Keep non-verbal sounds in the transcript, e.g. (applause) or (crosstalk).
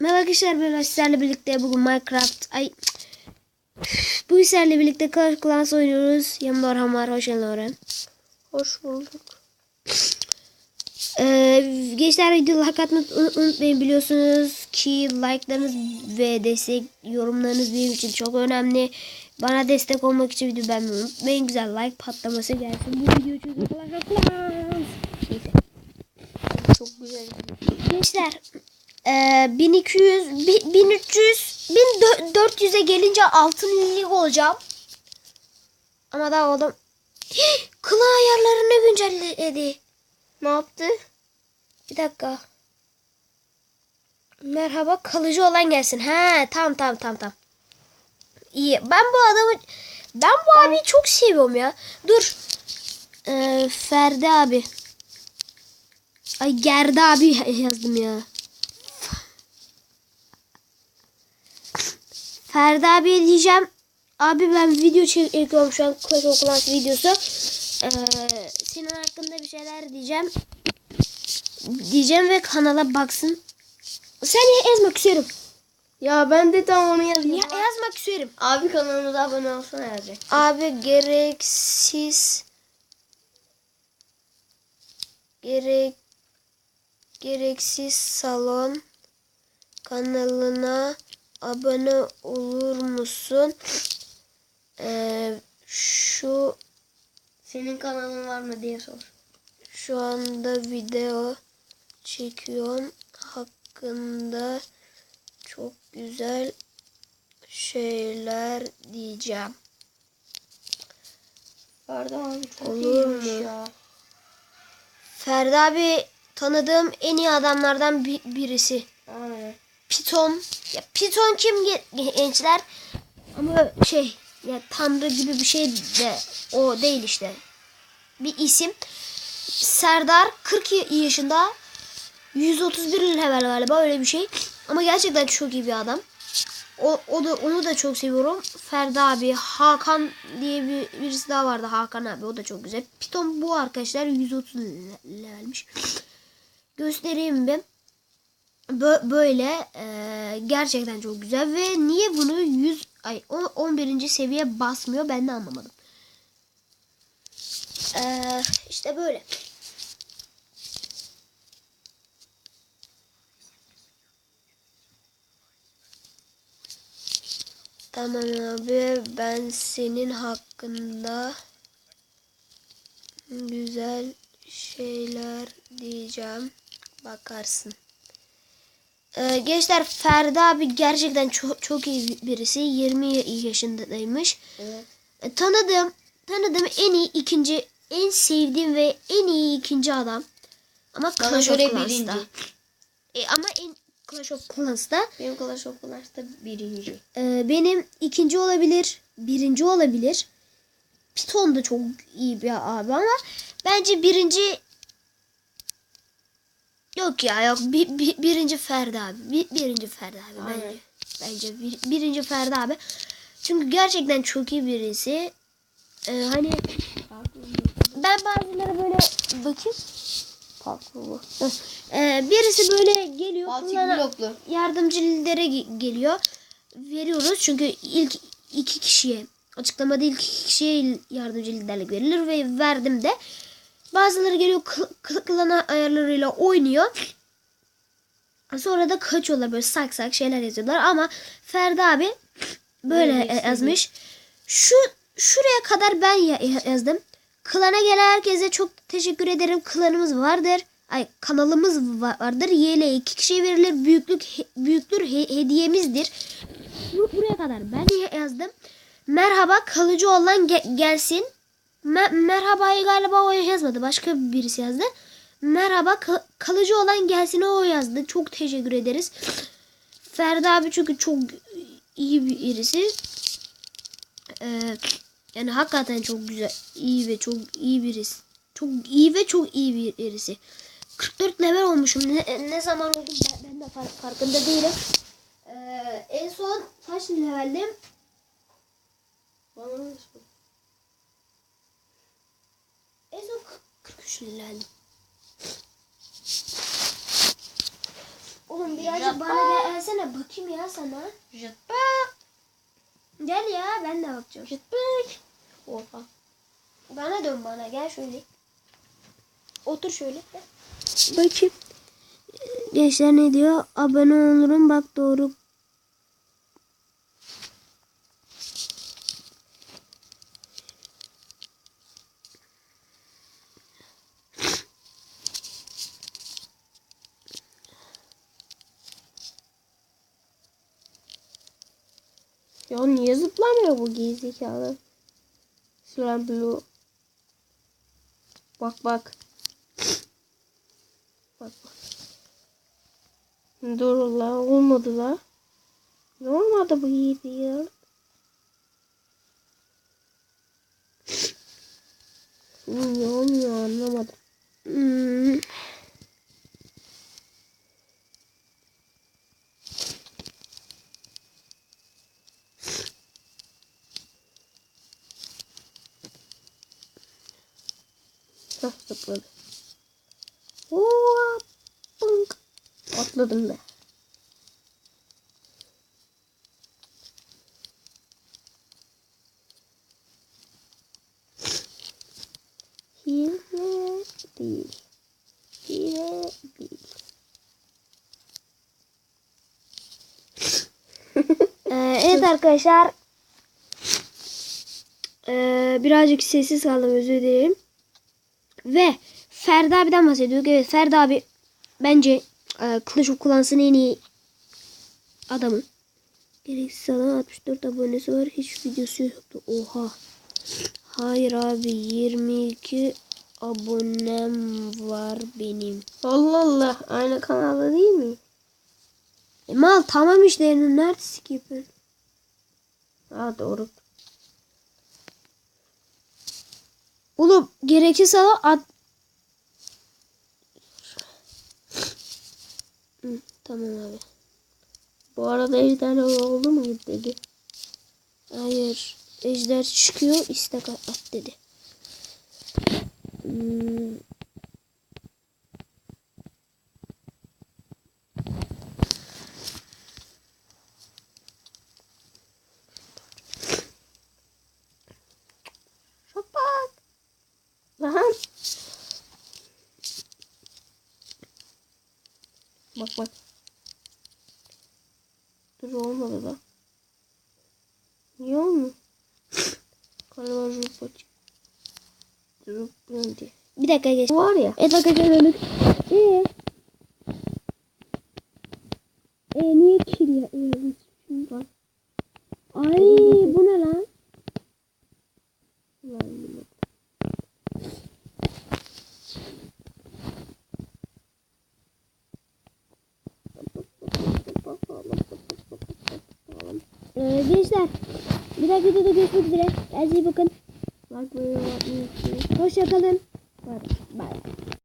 Merhaba arkadaşlar ben sizlerle birlikte bugün Minecraft ay bu sizlerle birlikte Clash Clans oynuyoruz. Yanımda Orhan var. Hoş geldin Orhan. Hoş bulduk. Ee, gençler videoyu like atmayı un- unutmayın biliyorsunuz ki like'larınız ve destek yorumlarınız benim için çok önemli. Bana destek olmak için video beğenmeyi unutmayın. Güzel like patlaması gelsin. Bu video çünkü Clash of Clans. Neyse. Çok güzel. Gençler eee 1200 bi- 1300 1400'e gelince altın lig olacağım. Ama daha oğlum klan ayarlarını güncelledi. Ne yaptı? Bir dakika. Merhaba kalıcı olan gelsin. He tamam tamam tamam tamam. İyi. Ben bu adamı ben bu abiyi çok seviyorum ya. Dur. Ee, Ferdi abi. Ay Gerdi abi (laughs) yazdım ya. Ferdi abi diyeceğim. Abi ben video çekiyorum şu an Clash of Clans videosu. Ee, senin hakkında bir şeyler diyeceğim. Diyeceğim ve kanala baksın. Seni yazmak istiyorum. Ya ben de tam onu Ya, yazdım. yazmak istiyorum. Abi kanalımıza abone olsana yazacak. Abi gereksiz gerek gereksiz salon kanalına abone olur musun? Ee, şu Senin kanalın var mı diye sor. şu anda video çekiyorum hakkında çok güzel şeyler diyeceğim. Pardon abi çok Olur iyiymiş mu? ya. Ferdi abi tanıdığım en iyi adamlardan bi- birisi. Aynen. Piton. Ya Piton kim ge- gençler? Ama şey ya tanrı gibi bir şey de o değil işte. Bir isim. Serdar 40 y- yaşında 131 level galiba öyle bir şey. Ama gerçekten çok iyi bir adam. O, o da onu da çok seviyorum. Ferdi abi, Hakan diye bir birisi daha vardı Hakan abi. O da çok güzel. Piton bu arkadaşlar 130 le- levelmiş. Göstereyim bir. Bö- böyle e, gerçekten çok güzel ve niye bunu 100 ay o- 11. seviye basmıyor ben de anlamadım. E, işte böyle. Tamam abi ben senin hakkında güzel şeyler diyeceğim. Bakarsın. Ee, gençler Ferdi abi gerçekten çok, çok iyi birisi. 20 yaşındaymış. Evet. E, tanıdığım, tanıdığım en iyi ikinci, en sevdiğim ve en iyi ikinci adam. Ama Bana Clash of birinci. E, ama en Clash of Clans'ta Benim Clash of Clans'ta birinci. e, benim ikinci olabilir, birinci olabilir. Piton da çok iyi bir abi ama bence birinci yok ya yok bir, bir- birinci Ferdi abi. Bir, birinci Ferdi abi Aynen. bence. Bence bir, birinci Ferdi abi. Çünkü gerçekten çok iyi birisi. E, hani ben bazıları böyle bakayım. Farklı bu. E, birisi böyle geliyor. Bloklu. yardımcı lidere ge- geliyor. Veriyoruz çünkü ilk iki kişiye açıklamada ilk iki kişiye yardımcı liderlik verilir ve verdim de. Bazıları geliyor klan ayarlarıyla oynuyor. Sonra da kaçıyorlar böyle sak sak şeyler yazıyorlar ama Ferdi abi böyle Öyle e, yazmış. Şu şuraya kadar ben ya- yazdım. Klana gelen herkese çok teşekkür ederim. Klanımız vardır. Ay kanalımız va- vardır. YL iki kişiye verilir. Büyüklük he- büyüklür he- hediyemizdir. Bu, buraya kadar ben ya- yazdım. Merhaba kalıcı olan ge- gelsin. Me- merhabayı galiba o yazmadı. Başka birisi yazdı. Merhaba ka- kalıcı olan gelsin o yazdı. Çok teşekkür ederiz. Ferdi abi çünkü çok iyi bir birisi. Ee, yani hakikaten çok güzel, iyi ve çok iyi birisi. Çok iyi ve çok iyi bir birisi. 44 level olmuşum. Ne, ne zaman oldum ben, ben de far- farkında değilim. Ee, en son kaç leveldim? Bana? En son 43 leveldim. Oğlum birazcık bana gelse gelsene bakayım ya sana. Jetpack. Gel ya ben de bakacağım. Jetpack. Oha. Bana dön bana gel şöyle. Otur şöyle. Bakayım. Gençler ne diyor? Abone olurum bak doğru. Ya niye zıplamıyor bu gerizekalı? Şuran blue. Bak bak. Bak bak. Dur la olmadı la. Ne olmadı bu yiğidi ya? Ne olmuyor anlamadım. Hmm. Hah zıpladı. Hop. Bınk. Atladım be. Hile değil. Hile değil. (laughs) Ee, evet arkadaşlar. Ee, birazcık sessiz kaldım özür dilerim. Ve Ferdi abiden bahsediyorduk. Evet Ferdi abi bence e, of Clans'ın en iyi adamı. Gereksiz adam 64 abonesi var. Hiç videosu yoktu. Oha. Hayır abi 22 abonem var benim. Allah Allah. Aynı kanalda değil mi? E, mal tamam işte nerede skipper? Ha doğru. Oğlum gereksiz adam at. Hı, tamam abi. Bu arada ejderha oldu mu dedi. Hayır. Ejder çıkıyor istek at dedi. Hmm. Bak bak. Dur olmadı da. Niye olmuyor? Galiba jump aç. Diye. Bir dakika geç. Var ya. Evet arkadaşlar dönük. Ee? Ee niye kil ya? Ee, şimdi bak. Ay bu ne lan? Lan yine. Ee, gençler bir dahaki videoda görüşmek üzere. Kendinize iyi bakın. Hoşçakalın. Bay bay.